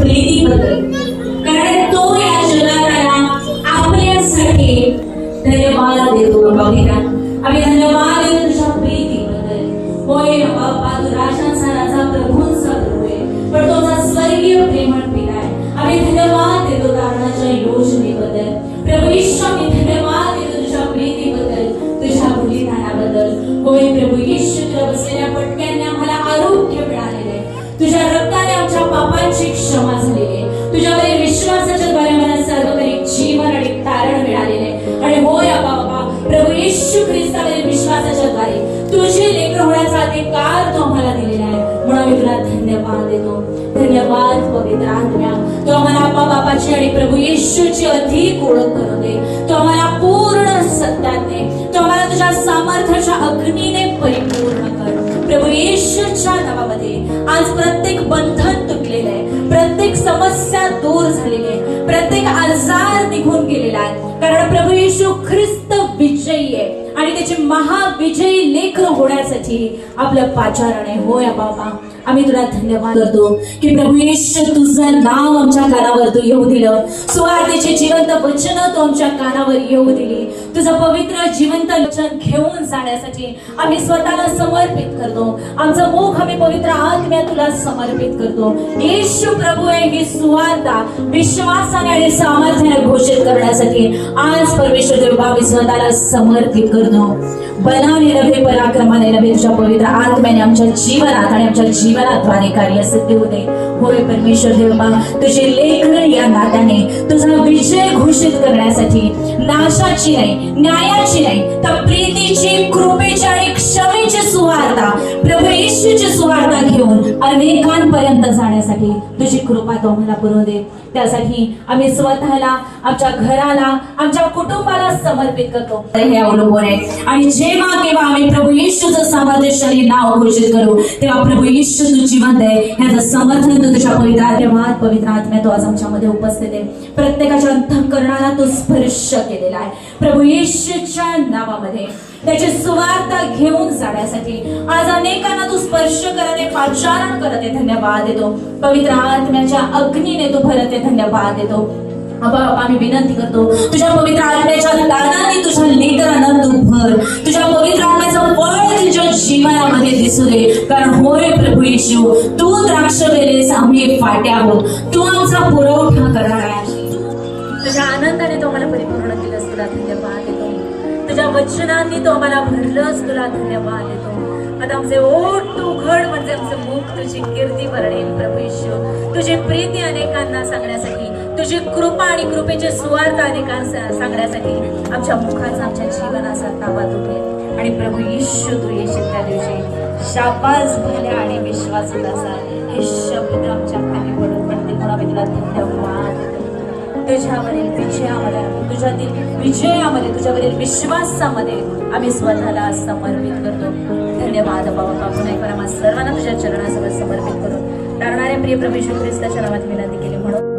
प्रीतीबद्दल. कारण तो या जगाला आपल्यासाठी धन्यवाद देतो बघा आम्ही धन्यवाद देतो तुझ्या प्रीतीबद्दल. होय तू राजांचा प्रभूंचा प्रभू आहे. पण स्वर्गीय प्रेमळ पिता आहे. आम्ही धन्यवाद देतो तारणाच्या योजनेबद्दल. प्रभू ईश्वर धन्यवाद देतो तुझ्या प्रीतीबद्दल तुझ्या बलिदानाबद्दल होय प्रभू ईश्वर बसलेल्या पापांची क्षमा झालेली आहे तुझ्यावरील विश्वासाच्या द्वारे मला सर्व काही जीवन आणि तारण मिळालेले. आणि होय अबा बाबा प्रभू येशू ख्रिस्तावरील विश्वासाच्या द्वारे तुझे लेकर होण्याचा अधिकार तो आम्हाला दिलेला आहे. म्हणून मी तुला धन्यवाद देतो. धन्यवाद पवित्र आत्म्या. तो आम्हाला आपा बापाची आणि प्रभू येशूची अधिक ओळख करू दे. तो आम्हाला पूर्ण सत्याने तो आम्हाला तुझ्या सामर्थ्याच्या अग्नीने परिपूर्ण कर. प्रभू येशूच्या नावामध्ये आज प्रत्येक बंद प्रत्येक समस्या दूर झालेली आहे. प्रत्येक आजार निघून गेलेला आहे. कारण प्रभू येशू ख्रिस्त विजयी आहे. आणि त्याचे महाविजयी लेकर होण्यासाठी आपलं पाचारण आहे. होय बाबा. आम्ही तुला धन्यवाद करतो की प्रभू येशू तुझं नाव आमच्या कानावर तू येऊ दिलं. सुवार्थेचे जिवंत वचन तू आमच्या कानावर येऊ दिली. तुझं पवित्र जिवंत वचन घेऊन जाण्यासाठी आम्ही स्वतःला समर्पित करतो. आमचं मुख आम्ही पवित्र आत्म्या तुला समर्पित करतो. येशू प्रभू आहे ही सुवार्ता विश्वासाने आणि सामर्थ्याने घोषित करण्यासाठी आज परमेश्वर देव बाबी स्वतःला समर्पित करतो. बनाने नव्हे पराक्रमाने नव्हे तुझ्या पवित्र आत्म्याने आमच्या जीवनात आणि आमच्या जीवनाद्वारे कार्य सिद्ध होते. होय परमेश्वर देवा तुझे लेखन या नात्याने तुझा विजय घोषित करण्यासाठी नाशाची नाही न्यायाची नाही तर प्रीतीची कृपेची आणि क्षमेची सुवार्ता प्रभू येशूची सुवार्ता घेऊन अनेकांपर्यंत जाण्यासाठी तुझी कृपा तो आम्हाला पुरवू दे. त्यासाठी आम्ही स्वतःला आमच्या घराला आमच्या कुटुंबाला समर्पित करतो. हे अवलंबून आहे. आणि जेव्हा केव्हा आम्ही प्रभू येशूचं सामर्थ्यशाली नाव घोषित करू तेव्हा प्रभू येशू तू जिवंत आहे. ह्याचं समर्थन तू तुझ्या पवित्र आत्म्यात पवित्र आत्म्या तो आज आमच्यामध्ये उपस्थित आहे. प्रत्येकाच्या अंतःकरणाला तो स्पर्श केलेला आहे. प्रभू येशूच्या नावामध्ये त्याची सुवार्ता घेऊन जाण्यासाठी आज अनेकांना तू स्पर्श करत पाचारण करत आहे धन्यवाद देतो. पवित्र आत्म्याच्या अग्नीने तू भरत आहे धन्यवाद देतो. आम्ही विनंती करतो तुझ्या पवित्र आत्म्याच्या दानाने तुझ्या लेकरांना तू भर. तुझ्या पवित्र आत्म्याचं फळ तुझ्या जीवनामध्ये दिसू दे. कारण होय प्रभू येशू तू द्राक्ष वेळेस आम्ही फाट्या आहोत तू आमचा पुरवठा करणार आहे. तुझ्या आनंदाने तो आम्हाला परिपूर्ण केलंस तुला धन्यवाद देतो तुझ्या वचनांनी तो आम्हाला भरलंच तुला धन्यवाद देतो आता आमचे ओठ तू उघड म्हणजे आमचं मुख तुझी कीर्ती भरणेल प्रभू तुझी प्रीती अनेकांना सांगण्यासाठी तुझी कृपा आणि कृपेचे सुवार्थ अनेकांना सांगण्यासाठी आमच्या मुखाचा आमच्या जीवनाचा ताबा तुटेल आणि प्रभू येशू तू येशील त्या दिवशी. शाबास भल्या आणि विश्वास हे शब्द आमच्या खाली पडून पडतील. म्हणून आम्ही तुला धन्यवाद तुझ्यावरील विजयामध्ये तुझ्यातील विजयामध्ये तुझ्यावरील विश्वासामध्ये आम्ही स्वतःला समर्पित करतो. धन्यवाद बाबा पुन्हा एक आम्हाला सर्वांना तुझ्या चरणासमोर समर्पित करू राहणाऱ्या प्रिय प्रभू ख्रिस्ताच्या नावात विनंती केली म्हणून.